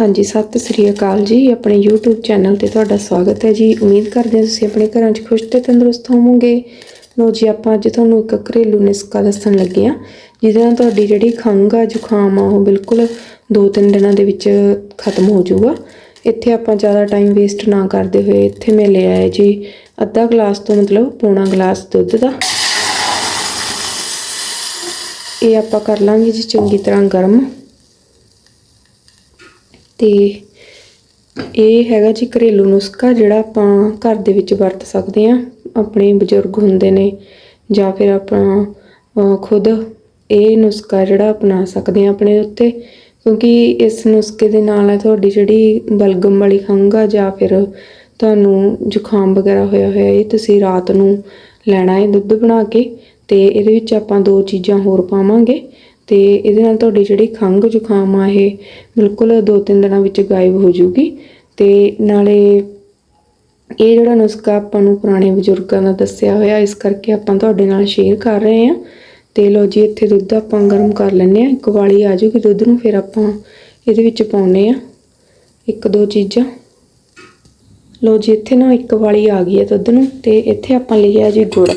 ਹਾਂਜੀ, ਸਤਿ ਸ੍ਰੀ ਅਕਾਲ ਜੀ। ਆਪਣੇ YouTube ਚੈਨਲ ਤੇ ਤੁਹਾਡਾ ਸਵਾਗਤ ਹੈ ਜੀ। ਉਮੀਦ ਕਰਦੇ ਹਾਂ ਤੁਸੀਂ ਆਪਣੇ ਘਰਾਂ 'ਚ ਖੁਸ਼ ਤੇ ਤੰਦਰੁਸਤ ਹੋਵੋਗੇ। ਲੋ ਜੀ, ਆਪਾਂ ਅੱਜ ਤੁਹਾਨੂੰ ਇੱਕ ਘਰੇਲੂ ਨੁਸਖਾ ਦੱਸਣ ਲੱਗੇ ਆ ਜਿਹਦੇ ਨਾਲ ਤੁਹਾਡੀ ਜਿਹੜੀ ਖੰਘ ਆ, ਜ਼ੁਕਾਮ ਆ, ਉਹ ਬਿਲਕੁਲ 2-3 ਦਿਨਾਂ ਦੇ ਵਿੱਚ ਖਤਮ ਹੋ ਜਾਊਗਾ। ਇੱਥੇ ਆਪਾਂ ਜ਼ਿਆਦਾ ਟਾਈਮ ਵੇਸਟ ਨਾ ਕਰਦੇ ਹੋਏ ਇੱਥੇ ਮੈਂ ਲਿਆ ਹੈ ਜੀ ਅੱਧਾ ਗਲਾਸ ਤੋਂ ਮਤਲਬ ਪੌਣਾ ਗਲਾਸ ਦੁੱਧ ਦਾ। ਇਹ ਆਪਾਂ ਕਰ ਲਾਂਗੇ ਜੀ ਚੰਗੀ ਤਰ੍ਹਾਂ ਗਰਮ। ਤੇ ਇਹ ਹੈਗਾ ਜੀ ਘਰੇਲੂ ਨੁਸਖਾ ਜਿਹੜਾ ਆਪਾਂ ਘਰ ਦੇ ਵਿੱਚ ਵਰਤ ਸਕਦੇ ਆ ਆਪਣੇ ਬਜ਼ੁਰਗ ਹੁੰਦੇ ਨੇ ਜਾਂ ਫਿਰ ਆਪਾਂ ਖੁਦ ਇਹ ਨੁਸਖਾ ਜਿਹੜਾ ਅਪਣਾ ਸਕਦੇ ਆ ਆਪਣੇ ਉੱਤੇ, ਕਿਉਂਕਿ ਇਸ ਨੁਸਖੇ ਦੇ ਨਾਲ ਤੁਹਾਡੀ ਜਿਹੜੀ ਬਲਗਮ ਵਾਲੀ ਖੰਘ ਆ ਜਾਂ ਫਿਰ ਤੁਹਾਨੂੰ ਜ਼ੁਕਾਮ ਵਗੈਰਾ ਹੋਇਆ ਹੋਇਆ, ਇਹ ਤੁਸੀਂ ਰਾਤ ਨੂੰ ਲੈਣਾ ਹੈ ਦੁੱਧ ਬਣਾ ਕੇ ਤੇ ਇਹਦੇ ਵਿੱਚ ਆਪਾਂ ਦੋ ਚੀਜ਼ਾਂ ਹੋਰ ਪਾਵਾਂਗੇ। ਤੇ ਇਹਦੇ ਨਾਲ ਤੁਹਾਡੀ ਜਿਹੜੀ ਖੰਘ ਜ਼ੁਕਾਮ ਆ, ਇਹ ਬਿਲਕੁਲ 2-3 ਦਿਨਾਂ ਵਿੱਚ ਗਾਇਬ ਹੋ ਜਾਊਗੀ। ਤੇ ਨਾਲੇ ਇਹ ਜਿਹੜਾ ਨੁਸਖਾ ਆਪਾਂ ਨੂੰ ਪੁਰਾਣੇ ਬਜ਼ੁਰਗਾਂ ਦਾ ਦੱਸਿਆ ਹੋਇਆ, ਇਸ ਕਰਕੇ ਆਪਾਂ ਤੁਹਾਡੇ ਨਾਲ ਸ਼ੇਅਰ ਕਰ ਰਹੇ ਹਾਂ। ਤੇ ਲੋ ਜੀ, ਇੱਥੇ ਦੁੱਧ ਆਪਾਂ ਗਰਮ ਕਰ ਲੈਂਦੇ ਆ ਇੱਕ ਵਾਲੀ ਆ ਜੂਗੀ ਦੁੱਧ ਨੂੰ, ਫਿਰ ਆਪਾਂ ਇਹਦੇ ਵਿੱਚ ਪਾਉਨੇ ਆ ਇੱਕ ਦੋ ਚੀਜ਼ਾਂ। ਲੋ ਜੀ, ਇੱਥੇ ਨਾ ਇੱਕ ਵਾਲੀ ਆ ਗਈ ਹੈ ਦੁੱਧ ਨੂੰ, ਤੇ ਇੱਥੇ ਆਪਾਂ ਲਿਆ ਜੀ ਗੁੜ।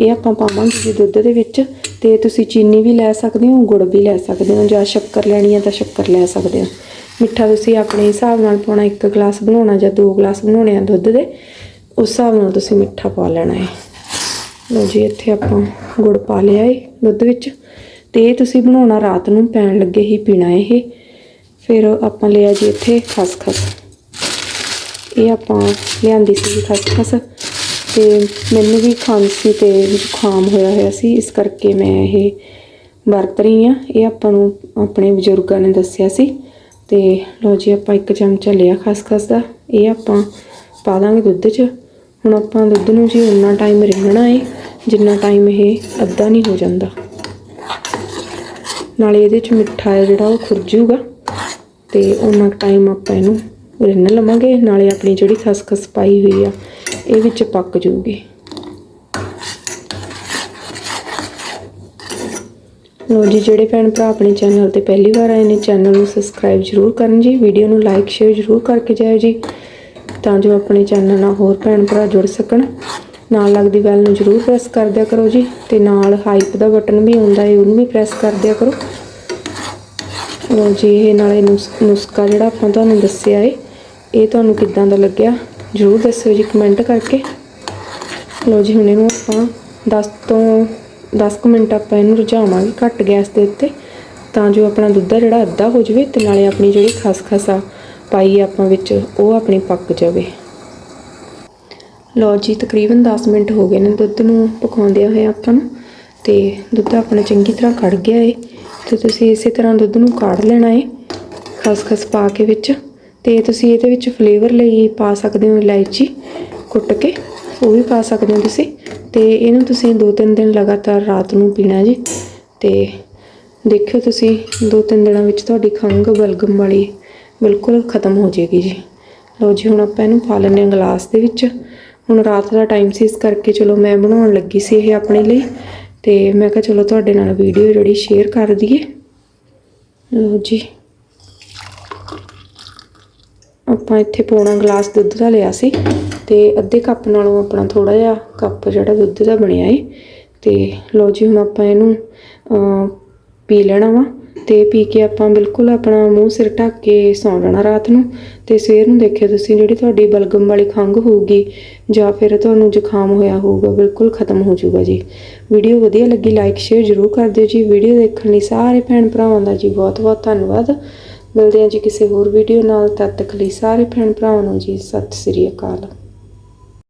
ਇਹ ਆਪਾਂ ਪਾਵਾਂਗੇ ਜੀ ਦੁੱਧ ਦੇ ਵਿੱਚ ਤੇ ਤੁਸੀਂ ਚੀਨੀ ਵੀ ਲੈ ਸਕਦੇ ਹੋ, ਗੁੜ ਵੀ ਲੈ ਸਕਦੇ ਹੋ ਜਾਂ ਸ਼ੱਕਰ ਲੈਣੀ ਹੈ ਤਾਂ ਸ਼ੱਕਰ ਲੈ ਸਕਦੇ ਹੋ। ਮਿੱਠਾ ਤੁਸੀਂ ਆਪਣੇ ਹਿਸਾਬ ਨਾਲ ਪਾਉਣਾ, ਇੱਕ ਗਲਾਸ ਬਣਾਉਣਾ ਜਾਂ ਦੋ ਗਲਾਸ ਬਣਾਉਣੇ ਆ ਦੁੱਧ ਦੇ, ਉਸ ਹਿਸਾਬ ਨਾਲ ਤੁਸੀਂ ਮਿੱਠਾ ਪਾ ਲੈਣਾ ਹੈ। ਲੋ ਜੀ, ਇੱਥੇ ਆਪਾਂ ਗੁੜ ਪਾ ਲਿਆ ਹੈ ਦੁੱਧ ਵਿੱਚ ਤੇ ਇਹ ਤੁਸੀਂ ਬਣਾਉਣਾ ਰਾਤ ਨੂੰ, ਪੈਣ ਲੱਗੇ ਹੀ ਪੀਣਾ ਇਹ। ਫਿਰ ਆਪਾਂ ਲਿਆ ਜੀ ਇੱਥੇ ਖਸਖਸ। ਇਹ ਆਪਾਂ ਲਿਆਂਦੀ ਸੀ ਖਸਖਸ। ਤੇ ਮੈਨੂੰ ਵੀ ਖਾਂਸੀ ਅਤੇ ਜ਼ੁਕਾਮ ਹੋਇਆ ਹੋਇਆ ਸੀ, ਇਸ ਕਰਕੇ ਮੈਂ ਇਹ ਵਰਤ ਰਹੀ ਹਾਂ। ਇਹ ਆਪਾਂ ਨੂੰ ਆਪਣੇ ਬਜ਼ੁਰਗਾਂ ਨੇ ਦੱਸਿਆ ਸੀ। ਤੇ ਲੋ ਜੀ, ਆਪਾਂ ਇੱਕ ਚਮਚਾ ਲਿਆ ਖਸਖਸ ਦਾ। ਇਹ ਆਪਾਂ ਪਾ ਦਾਂਗੇ ਦੁੱਧ 'ਚ। ਹੁਣ ਆਪਾਂ ਦੁੱਧ ਨੂੰ ਜੀ ਉਨਾ ਟਾਈਮ ਰਿੰਨਣਾ ਏ, ਜਿੰਨਾ ਟਾਈਮ ਇਹ ਅੱਧਾ ਨਹੀਂ ਹੋ ਜਾਂਦਾ। ਨਾਲੇ ਇਹਦੇ 'ਚ ਮਿੱਠਾ ਹੈ ਜਿਹੜਾ ਉਹ ਖੁਰਜੂਗਾ ਤੇ ਉਹਨਾਂ ਟਾਈਮ ਆਪਾਂ ਇਹਨੂੰ ਰਿੰਨ ਲਵਾਂਗੇ। ਨਾਲੇ ਆਪਣੀ ਜਿਹੜੀ ਖਸਖਸ ਪਾਈ ਹੋਈ ਆ ਇਹ ਵਿੱਚ ਪੱਕ ਜੂਗੀ। ਲੋ ਜੀ, ਜਿਹੜੇ ਭੈਣ ਭਰਾ ਆਪਣੇ ਚੈਨਲ ਤੇ ਪਹਿਲੀ ਵਾਰ ਆਏ ਨੇ ਚੈਨਲ ਨੂੰ ਸਬਸਕ੍ਰਾਈਬ ਜਰੂਰ ਕਰਨ ਜੀ। ਵੀਡੀਓ ਨੂੰ ਲਾਈਕ ਸ਼ੇਅਰ ਜਰੂਰ ਕਰਕੇ ਜਾਇਓ ਜੀ, ਤਾਂ ਜੋ ਆਪਣੇ ਚੈਨਲ ਨਾਲ ਹੋਰ ਭੈਣ ਭਰਾ ਜੁੜ ਸਕਣ। ਨਾਲ ਲੱਗਦੀ ਬੈਲ ਨੂੰ ਜਰੂਰ ਪ੍ਰੈਸ ਕਰ ਦਿਆ ਕਰੋ ਜੀ, ਤੇ ਨਾਲ ਹਾਈਪ ਦਾ ਬਟਨ ਵੀ ਆਉਂਦਾ ਹੈ, ਉਹਨੂੰ ਵੀ ਪ੍ਰੈਸ ਕਰ ਦਿਆ ਕਰੋ। ਲੋ ਜੀ, ਇਹ ਨਾਲੇ ਨੁਸ- ਨੁਸਖਾ ਜਿਹੜਾ ਆਪਾਂ ਤੁਹਾਨੂੰ ਦੱਸਿਆ ਹੈ, ਇਹ ਤੁਹਾਨੂੰ ਕਿੱਦਾਂ ਦਾ ਲੱਗਿਆ? ਜਰੂਰ ਦੱਸਿਓ ਜੀ ਕਮੈਂਟ ਕਰਕੇ। ਲੋ ਜੀ, ਹੁਣ ਇਹਨੂੰ ਆਪਾਂ 10 ਤੋਂ 10 ਕੁ ਮਿੰਟ ਆਪਾਂ ਇਹਨੂੰ ਰਝਾਵਾਂਗੇ ਘੱਟ ਗੈਸ ਦੇ ਉੱਤੇ। ਤਾਂ ਜੋ ਆਪਣਾ ਦੁੱਧ ਜਿਹੜਾ ਅੱਧਾ ਹੋ ਜਾਵੇ ਤੇ ਨਾਲੇ ਆਪਣੀ ਜਿਹੜੀ ਖਸਖਸ ਆ ਪਾਈ ਆਪਾਂ ਵਿੱਚ, ਉਹ ਆਪਣੀ ਪੱਕ ਜਾਵੇ। ਲੋ ਜੀ, ਤਕਰੀਬਨ 10 ਮਿੰਟ ਹੋ ਗਏ ਨੇ ਦੁੱਧ ਨੂੰ ਪਕਾਉਂਦਿਆਂ ਹੋਏ ਆਪਾਂ ਨੂੰ। ਤੇ ਦੁੱਧ ਆਪਣਾ ਚੰਗੀ ਤਰ੍ਹਾਂ ਕੜ ਗਿਆ ਏ। ਤੇ ਤੁਸੀਂ ਇਸੇ ਤਰ੍ਹਾਂ ਦੁੱਧ ਨੂੰ ਕਾੜ ਲੈਣਾ ਏ ਖਸਖਸ ਪਾ ਕੇ ਵਿੱਚ। ਤੇ ਤੁਸੀਂ ਇਹਦੇ ਵਿੱਚ ਫਲੇਵਰ ਲਈ ਪਾ ਸਕਦੇ ਹੋ ਇਲਾਇਚੀ ਕੁੱਟ ਕੇ, ਉਹ ਵੀ ਪਾ ਸਕਦੇ ਹੋ ਤੁਸੀਂ। ਤੇ ਇਹਨੂੰ ਤੁਸੀਂ 2-3 ਦਿਨ ਲਗਾਤਾਰ ਰਾਤ ਨੂੰ ਪੀਣਾ ਜੀ। ਤੇ ਦੇਖਿਓ ਤੁਸੀਂ 2-3 ਦਿਨਾਂ ਵਿੱਚ ਤੁਹਾਡੀ ਖੰਘ ਬਲਗਮ ਵਾਲੀ ਬਿਲਕੁਲ ਖਤਮ ਹੋ ਜਾਏਗੀ ਜੀ। ਲਓ ਜੀ, ਹੁਣ ਆਪਾਂ ਇਹਨੂੰ ਪਾ ਲੈਂਦੇ ਹਾਂ ਗਲਾਸ ਦੇ ਵਿੱਚ। ਹੁਣ ਰਾਤ ਦਾ ਟਾਈਮ ਸੀ, ਇਸ ਕਰਕੇ ਚਲੋ ਮੈਂ ਬਣਾਉਣ ਲੱਗੀ ਸੀ ਇਹ ਆਪਣੇ ਲਈ। ਤੇ ਮੈਂ ਕਿਹਾ ਚਲੋ ਤੁਹਾਡੇ ਨਾਲ ਵੀਡੀਓ ਜਿਹੜੀ ਸ਼ੇਅਰ ਕਰ ਦਈਏ। ਲਓ ਜੀ। ਆਪਾਂ ਇੱਥੇ ਪੌਣਾ ਗਲਾਸ ਦੁੱਧ ਦਾ ਲਿਆ ਸੀ ਤੇ ਅੱਧੇ ਕੱਪ ਨਾਲੋਂ ਆਪਣਾ ਥੋੜਾ ਜਿਹਾ ਕੱਪ ਜਿਹੜਾ ਦੁੱਧ ਦਾ ਬਣਿਆ ਏ। ਤੇ ਲਓ ਜੀ, ਹੁਣ ਆਪਾਂ ਇਹਨੂੰ ਪੀ ਲੈਣਾ ਵਾ ਤੇ ਪੀ ਕੇ ਆਪਾਂ ਬਿਲਕੁਲ ਆਪਣਾ ਮੂੰਹ ਸਿਰ ਢੱਕ ਕੇ ਸੌਂ ਜਾਣਾ ਰਾਤ ਨੂੰ। ਤੇ ਸਵੇਰ ਨੂੰ ਦੇਖਿਓ ਤੁਸੀਂ ਜਿਹੜੀ ਤੁਹਾਡੀ ਬਲਗਮ ਵਾਲੀ ਖੰਘ ਹੋਊਗੀ ਜਾਂ ਫਿਰ ਤੁਹਾਨੂੰ ਜ਼ੁਕਾਮ ਹੋਇਆ ਹੋਊਗਾ, ਬਿਲਕੁਲ ਖਤਮ ਹੋ ਜਾਊਗਾ ਜੀ। ਵੀਡੀਓ ਵਧੀਆ ਲੱਗੀ, ਲਾਈਕ, ਸ਼ੇਅਰ ਜ਼ਰੂਰ ਕਰ ਦਿਓ ਜੀ। ਵੀਡੀਓ ਦੇਖਣ ਲਈ ਸਾਰੇ ਭੈਣ ਭਰਾਵਾਂ ਦਾ ਜੀ ਬਹੁਤ ਬਹੁਤ ਧੰਨਵਾਦ। ਮਿਲਦੇ ਹਾਂ ਜੀ ਕਿਸੇ ਹੋਰ ਵੀਡੀਓ ਨਾਲ, ਤਦ ਤੱਕ ਲਈ ਸਾਰੇ ਭੈਣ ਭਰਾਵਾਂ ਨੂੰ ਜੀ, ਸਤਿ ਸ੍ਰੀ ਅਕਾਲ।